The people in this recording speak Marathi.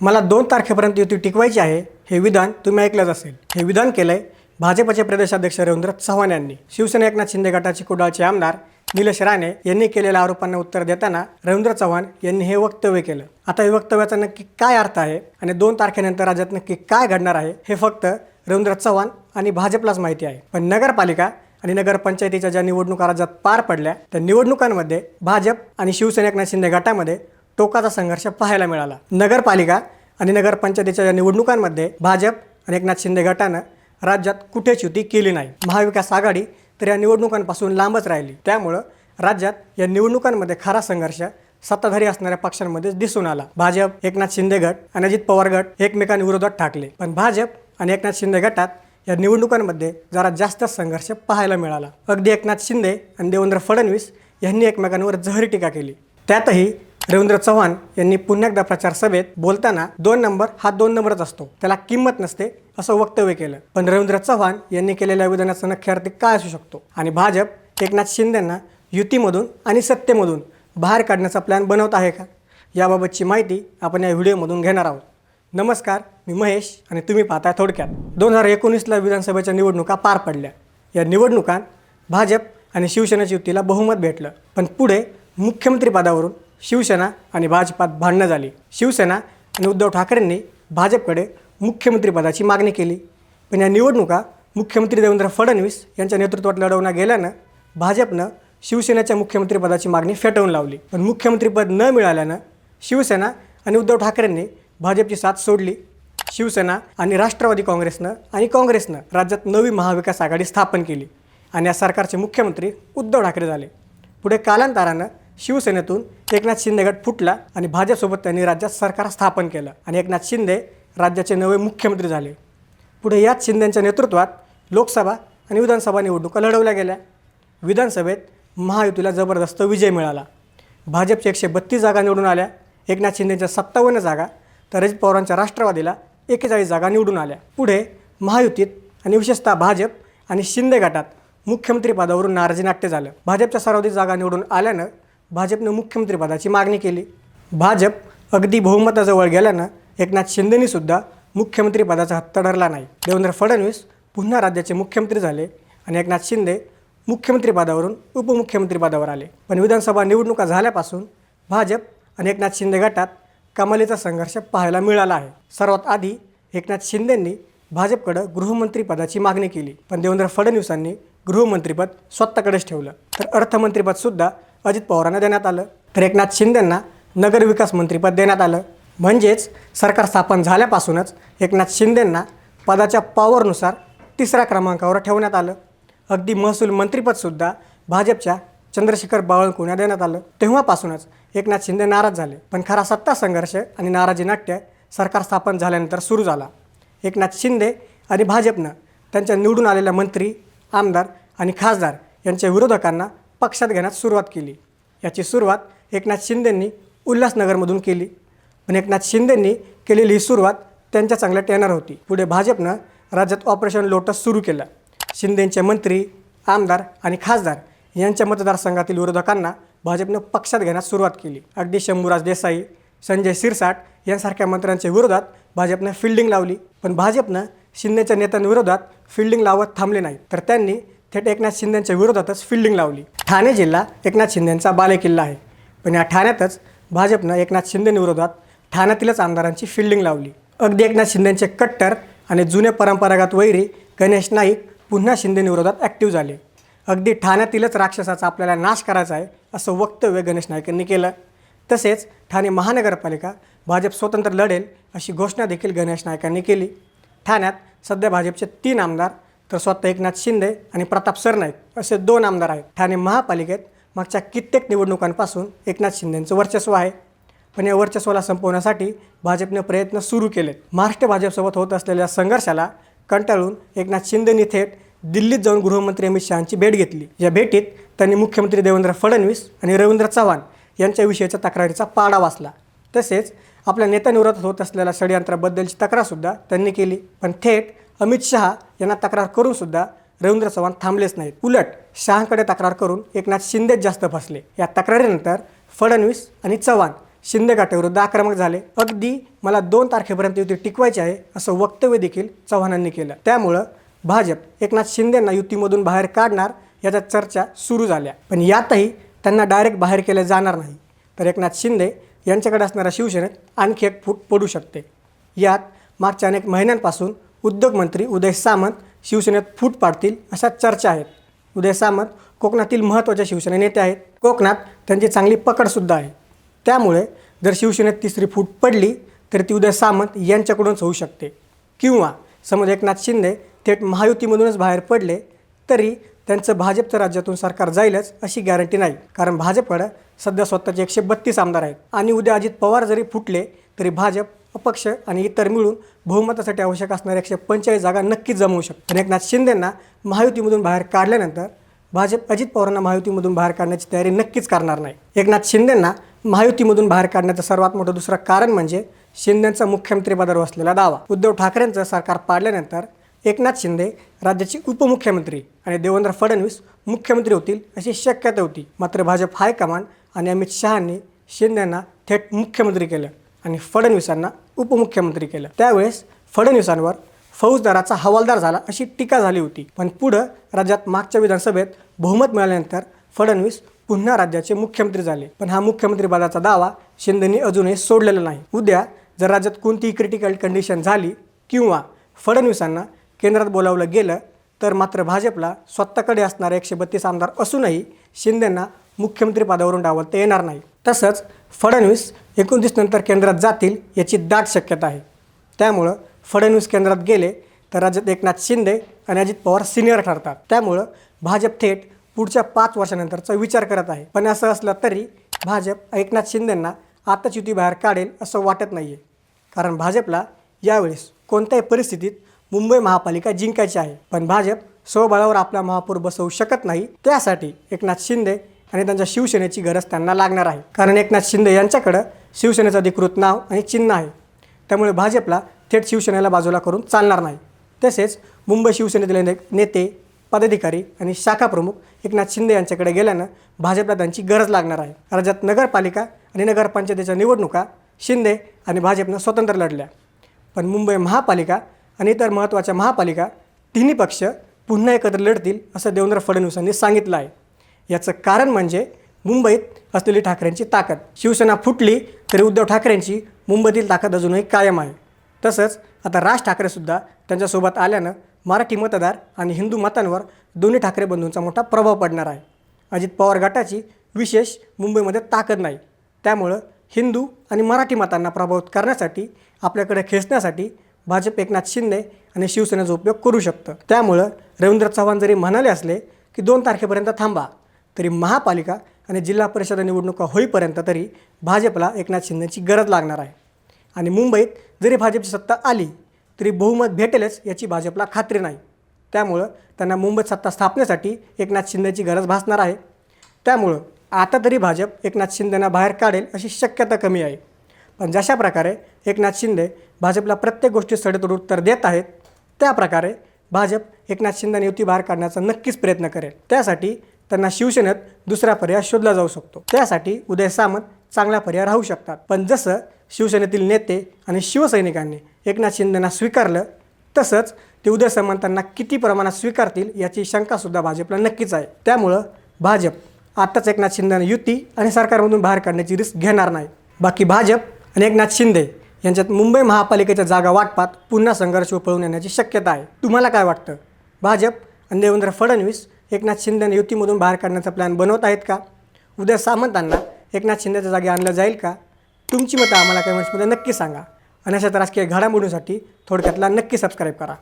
मला दोन तारखेपर्यंत युती टिकवायची आहे हे विधान तुम्ही ऐकलंच असेल. हे विधान केलंय भाजपचे प्रदेशाध्यक्ष रवींद्र चव्हाण यांनी. शिवसेना एकनाथ शिंदे गटाचे कुडाळचे आमदार निलेश राणे यांनी केलेल्या आरोपांना उत्तर देताना रवींद्र चव्हाण यांनी हे वक्तव्य केलं. आता हे वक्तव्याचा नक्की काय अर्थ आहे आणि दोन तारखेनंतर राज्यात नक्की काय घडणार आहे हे फक्त रवींद्र चव्हाण आणि भाजपलाच माहिती आहे. पण नगरपालिका आणि नगरपंचायतीच्या ज्या निवडणुका राज्यात पार पडल्या त्या निवडणुकांमध्ये भाजप आणि शिवसेना एकनाथ शिंदे गटामध्ये टोकाचा संघर्ष पाहायला मिळाला. नगरपालिका आणि नगरपंचायतीच्या या निवडणुकांमध्ये भाजप आणि एकनाथ शिंदे गटानं राज्यात कुठेच युती केली नाही. महाविकास आघाडी तर या निवडणुकांपासून लांबच राहिली. त्यामुळं राज्यात या निवडणुकांमध्ये खरा संघर्ष सत्ताधारी असणाऱ्या पक्षांमध्ये दिसून आला. भाजप एकनाथ शिंदे गट आणि अजित पवार गट एकमेकांविरोधात ठाकले. पण भाजप आणि एकनाथ शिंदे गटात या निवडणुकांमध्ये जरा जास्त संघर्ष पाहायला मिळाला. अगदी एकनाथ शिंदे आणि देवेंद्र फडणवीस यांनी एकमेकांवर जहरी टीका केली. त्यातही रवींद्र चव्हाण यांनी पुन्हा एकदा प्रचार सभेत बोलताना दोन नंबर हा दोन नंबरच असतो. त्याला किंमत नसते असं वक्तव्य केलं. पण रवींद्र चव्हाण यांनी केलेल्या विधानाचा नक्की अर्थ काय असू शकतो? आणि भाजप एकनाथ शिंदेंना युतीमधून आणि सत्तेमधून बाहेर काढण्याचा प्लॅन बनवत आहे का? याबाबतची माहिती आपण या व्हिडिओमधून घेणार आहोत. नमस्कार मी महेश आणि तुम्ही पाहताय थोडक्यात. दोन हजार एकोणीसला विधानसभेच्या निवडणुका पार पडल्या. या निवडणुकांत भाजप आणि शिवसेनेच्या युतीला बहुमत भेटलं. पण पुढे मुख्यमंत्रीपदावरून शिवसेना आणि भाजपात भांडणं झाली. शिवसेना आणि उद्धव ठाकरेंनी भाजपकडे मुख्यमंत्रीपदाची मागणी केली. पण या निवडणुका मुख्यमंत्री देवेंद्र फडणवीस यांच्या नेतृत्वात लढवण्या गेल्यानं भाजपनं शिवसेनेच्या मुख्यमंत्रीपदाची मागणी फेटाळून लावली. पण मुख्यमंत्रीपद न मिळाल्यानं शिवसेना आणि उद्धव ठाकरेंनी भाजपची साथ सोडली. शिवसेना आणि राष्ट्रवादी काँग्रेसनं आणि काँग्रेसनं राज्यात नवी महाविकास आघाडी स्थापन केली आणि या सरकारचे मुख्यमंत्री उद्धव ठाकरे झाले. पुढे कालांतरानं शिवसेनेतून एकनाथ शिंदे गट फुटला आणि भाजपसोबत त्यांनी राज्यात सरकार स्थापन केलं आणि एकनाथ शिंदे राज्याचे नवे मुख्यमंत्री झाले. पुढे याच शिंदेंच्या नेतृत्वात लोकसभा आणि विधानसभा निवडणुका लढवल्या गेल्या. विधानसभेत महायुतीला जबरदस्त विजय मिळाला. भाजपच्या एकशे बत्तीस जागा निवडून आल्या. एकनाथ शिंदेच्या सत्तावन्न जागा तर अजित पवारांच्या राष्ट्रवादीला एकेचाळीस जागा निवडून आल्या. पुढे महायुतीत आणि विशेषतः भाजप आणि शिंदे गटात मुख्यमंत्रीपदावरून नाराजी नाट्य झालं. भाजपच्या सर्वाधिक जागा निवडून आल्यानं भाजपनं मुख्यमंत्रीपदाची मागणी केली. भाजप अगदी बहुमताजवळ गेल्यानं एकनाथ शिंदेनीसुद्धा मुख्यमंत्रीपदाचा हत्ता धरला नाही. देवेंद्र फडणवीस पुन्हा राज्याचे मुख्यमंत्री झाले आणि एकनाथ शिंदे मुख्यमंत्रीपदावरून उपमुख्यमंत्रीपदावर आले. पण विधानसभा निवडणुका झाल्यापासून भाजप आणि एकनाथ शिंदे गटात कमालीचा संघर्ष पाहायला मिळाला आहे. सर्वात आधी एकनाथ शिंदेंनी भाजपकडं गृहमंत्रीपदाची मागणी केली. पण देवेंद्र फडणवीसांनी गृहमंत्रीपद स्वतःकडेच ठेवलं. तर अर्थमंत्रीपदसुद्धा अजित पवारांना देण्यात आलं. तर एकनाथ शिंदेंना नगरविकास मंत्रीपद देण्यात आलं. म्हणजेच सरकार स्थापन झाल्यापासूनच एकनाथ शिंदेंना पदाच्या पॉवरनुसार तिसऱ्या क्रमांकावर ठेवण्यात आलं. अगदी महसूल मंत्रीपदसुद्धा भाजपच्या चंद्रशेखर बावळकुण्या देण्यात आलं. तेव्हापासूनच एकनाथ शिंदे नाराज झाले. पण खरा सत्ता संघर्ष आणि नाराजी नाट्य सरकार स्थापन झाल्यानंतर सुरू झाला. एकनाथ शिंदे आणि भाजपनं त्यांच्या निवडून आलेल्या मंत्री आमदार आणि खासदार यांच्या विरोधकांना पक्षात घेण्यास सुरुवात केली. याची सुरुवात एकनाथ शिंदेंनी उल्हासनगरमधून केली. पण एकनाथ शिंदेंनी केलेली ही सुरुवात त्यांच्या चांगल्या टेनर होती. पुढे भाजपनं राज्यात ऑपरेशन लोटस सुरू केलं. शिंदेंचे मंत्री आमदार आणि खासदार यांच्या मतदारसंघातील विरोधकांना भाजपनं पक्षात घेण्यास सुरुवात केली. अगदी शंभूराज देसाई संजय सिरसाट यांसारख्या मंत्र्यांच्या विरोधात भाजपनं फिल्डिंग लावली. पण भाजपनं शिंदेच्या नेत्यांविरोधात फिल्डिंग लावत थांबले नाही. तर त्यांनी थेट एकनाथ शिंदेच्या विरोधातच फिल्डिंग लावली. ठाणे जिल्हा एकनाथ शिंदेंचा बालेकिल्ला आहे. पण या ठाण्यातच भाजपनं एकनाथ शिंदेविरोधात ठाण्यातीलच आमदारांची फिल्डिंग लावली. अगदी एकनाथ शिंदेंचे कट्टर आणि जुने परंपरागत वैरी गणेश नाईक पुन्हा शिंदेविरोधात ॲक्टिव्ह झाले. अगदी ठाण्यातीलच राक्षसाचा आपल्याला नाश करायचा आहे असं वक्तव्य गणेश नाईकांनी केलं. तसेच ठाणे महानगरपालिका भाजप स्वतंत्र लढेल अशी घोषणा देखील गणेश नायकांनी केली. ठाण्यात सध्या भाजपचे तीन आमदार तर स्वतः एकनाथ शिंदे आणि प्रताप सरनाईक असे दोन आमदार आहेत. ठाणे महापालिकेत मागच्या कित्येक निवडणुकांपासून एकनाथ शिंदेंचं वर्चस्व आहे. पण या वर्चस्वाला संपवण्यासाठी भाजपने प्रयत्न सुरू केलेत महाराष्ट्र भाजपसोबत होत असलेल्या संघर्षाला कंटाळून एकनाथ शिंदेनी थेट दिल्लीत जाऊन गृहमंत्री अमित शहाची भेट घेतली. या भेटीत त्यांनी मुख्यमंत्री देवेंद्र फडणवीस आणि रवींद्र चव्हाण यांच्याविषयीच्या तक्रारीचा पाडा वाचला. तसेच आपल्या नेत्यांविरोधात होत असलेल्या षडयंत्राबद्दलची तक्रारसुद्धा त्यांनी केली. पण थेट अमित शहा यांना तक्रार करूनसुद्धा रवींद्र चव्हाण थांबलेच नाहीत. उलट शहाकडे तक्रार करून एकनाथ शिंदेच जास्त फसले. या तक्रारीनंतर फडणवीस आणि चव्हाण शिंदे गटाविरुद्ध आक्रमक झाले. अगदी मला दोन तारखेपर्यंत युती टिकवायची आहे असं वक्तव्य देखील चव्हाणांनी केलं. त्यामुळं भाजप एकनाथ शिंदेंना युतीमधून बाहेर काढणार याच्या चर्चा सुरू झाल्या. पण यातही त्यांना डायरेक्ट बाहेर केलं जाणार नाही. तर एकनाथ शिंदे यांच्याकडे असणाऱ्या शिवसेनेत आणखी एक फूट पडू शकते. यात मागच्या अनेक महिन्यांपासून उद्योगमंत्री उदय सामंत शिवसेनेत फूट पाडतील अशा चर्चा आहेत. उदय सामंत कोकणातील महत्त्वाचे शिवसेना नेते आहेत. कोकणात त्यांची चांगली पकडसुद्धा आहे. त्यामुळे जर शिवसेनेत तिसरी फूट पडली तर ती उदय सामंत यांच्याकडूनच होऊ शकते. किंवा समज एकनाथ शिंदे थेट महायुतीमधूनच बाहेर पडले तरी त्यांचं भाजपचं राज्यातून सरकार जाईलच अशी गॅरंटी नाही. कारण भाजपकडं सध्या स्वतःचे एकशे बत्तीस आमदार आहेत. आणि उद्या अजित पवार जरी फुटले तरी भाजप अपक्ष आणि इतर मिळून बहुमतासाठी आवश्यक असणाऱ्या एकशे पंचेचाळीस जागा नक्कीच जमवू शकतो आणि एकनाथ शिंदेंना महायुतीमधून बाहेर काढल्यानंतर भाजप अजित पवारांना महायुतीमधून बाहेर काढण्याची तयारी नक्कीच करणार नाही. एकनाथ शिंदेंना महायुतीमधून बाहेर काढण्याचं सर्वात मोठं दुसरं कारण म्हणजे शिंदेंचा मुख्यमंत्रीपदावर असलेला दावा. उद्धव ठाकरेंचं सरकार पाडल्यानंतर एकनाथ शिंदे राज्याचे उपमुख्यमंत्री आणि देवेंद्र फडणवीस मुख्यमंत्री होतील अशी शक्यता होती. मात्र भाजप हायकमांड आणि अमित शहांनी शिंदेंना थेट मुख्यमंत्री केलं. आणि फडणवीसांना उपमुख्यमंत्री केलं. त्यावेळेस फडणवीसांवर फौजदाराचा हवालदार झाला अशी टीका झाली होती. पण पुढं राज्यात मागच्या विधानसभेत बहुमत मिळाल्यानंतर फडणवीस पुन्हा राज्याचे मुख्यमंत्री झाले. पण हा मुख्यमंत्रीपदाचा दावा शिंदेनी अजूनही सोडलेला नाही. उद्या जर राज्यात कोणतीही क्रिटिकल कंडिशन झाली किंवा फडणवीसांना केंद्रात बोलावलं गेलं तर मात्र भाजपला स्वतःकडे असणारे एकशे बत्तीस आमदार असूनही शिंदेंना मुख्यमंत्रीपदावरून डावलता येणार नाही. तसंच फडणवीस एकोणतीस नंतर केंद्रात जातील याची दाट शक्यता आहे. त्यामुळं फडणवीस केंद्रात गेले तर राज्यात एकनाथ शिंदे आणि अजित पवार सिनियर ठरतात. त्यामुळं भाजप थेट पुढच्या पाच वर्षानंतरचा विचार करत आहे. पण असं असलं तरी भाजप एकनाथ शिंदेंना आताच युती बाहेर काढेल असं वाटत नाही आहे कारण भाजपला यावेळेस कोणत्याही परिस्थितीत मुंबई महापालिका जिंकायची आहे. पण भाजप स्वबळावर आपला महापौर बसवू शकत नाही. त्यासाठी एकनाथ शिंदे आणि त्यांच्या शिवसेनेची गरज त्यांना लागणार आहे. कारण एकनाथ शिंदे यांच्याकडं शिवसेनेचं अधिकृत नाव आणि चिन्ह आहे. त्यामुळे भाजपला थेट शिवसेनेला बाजूला करून चालणार नाही. तसेच मुंबई शिवसेनेतील ने- नेते पदाधिकारी आणि शाखा प्रमुख एकनाथ शिंदे यांच्याकडे गेल्यानं भाजपला त्यांची गरज लागणार आहे. राज्यात नगरपालिका आणि नगरपंचायतीच्या निवडणुका शिंदे आणि भाजपनं स्वतंत्र लढल्या. पण मुंबई महापालिका आणि इतर महत्त्वाच्या महापालिका तिन्ही पक्ष पुन्हा एकत्र लढतील असं देवेंद्र फडणवीसांनी सांगितलं आहे. याचं कारण म्हणजे मुंबईत असलेली ठाकरेंची ताकद. शिवसेना फुटली तरी उद्धव ठाकरेंची मुंबईतील ताकद अजूनही कायम आहे. तसंच आता राज ठाकरेसुद्धा त्यांच्यासोबत आल्यानं मराठी मतदार आणि हिंदू मतांवर दोन्ही ठाकरे बंधूंचा मोठा प्रभाव पडणार आहे. अजित पवार गटाची विशेष मुंबईमध्ये ताकद नाही. त्यामुळं हिंदू आणि मराठी मतांना प्रभावित करण्यासाठी आपल्याकडे खेचण्यासाठी भाजप एकनाथ शिंदे आणि शिवसेनेचा उपयोग करू शकतं. त्यामुळं रवींद्र चव्हाण जरी म्हणाले असले की दोन तारखेपर्यंत थांबा. तरी महापालिका आणि जिल्हा परिषद निवडणुका होईपर्यंत तरी भाजपला एकनाथ शिंदेची गरज लागणार आहे. आणि मुंबईत जरी भाजपची सत्ता आली तरी बहुमत भेटेलच याची भाजपला खात्री नाही. त्यामुळं त्यांना मुंबईत सत्ता स्थापनेसाठी एकनाथ शिंदेची गरज भासणार आहे. त्यामुळं आता तरी भाजप एकनाथ शिंदेना बाहेर काढेल अशी शक्यता कमी आहे. पण जशा प्रकारे एकनाथ शिंदे भाजपला प्रत्येक गोष्टी सडेतोड उत्तर देत आहेत त्या प्रकारे भाजप एकनाथ शिंदेने युती बाहेर काढण्याचा नक्कीच प्रयत्न करेल. त्यासाठी त्यांना शिवसेनेत दुसरा पर्याय शोधला जाऊ शकतो. त्यासाठी उदय सामंत चांगला पर्याय राहू शकतात. पण जसं शिवसेनेतील नेते आणि शिवसैनिकांनी एकनाथ शिंदेना स्वीकारलं तसंच ते उदय सामंतांना किती प्रमाणात स्वीकारतील याची शंकासुद्धा भाजपला नक्कीच आहे. त्यामुळं भाजप आत्ताच एकनाथ शिंदेनं युती आणि सरकारमधून बाहेर काढण्याची रिस्क घेणार नाही. बाकी भाजप आणि एकनाथ शिंदे यांच्यात मुंबई महापालिकेच्या जागा वाटपात पुन्हा संघर्ष पळून येण्याची शक्यता आहे. तुम्हाला काय वाटतं? भाजप आणि देवेंद्र फडणवीस एकनाथ शिंदेने युतीमधून बाहेर काढण्याचा प्लॅन बनवत आहेत का? उद्या सामंतांना एकनाथ शिंदेच्या जागी आणलं जाईल का? तुमची मतं आम्हाला कमेंट्समध्ये नक्की सांगा. आणि अशाच राजकीय घडामोडींसाठी थोडक्यातला नक्की सबस्क्राईब करा.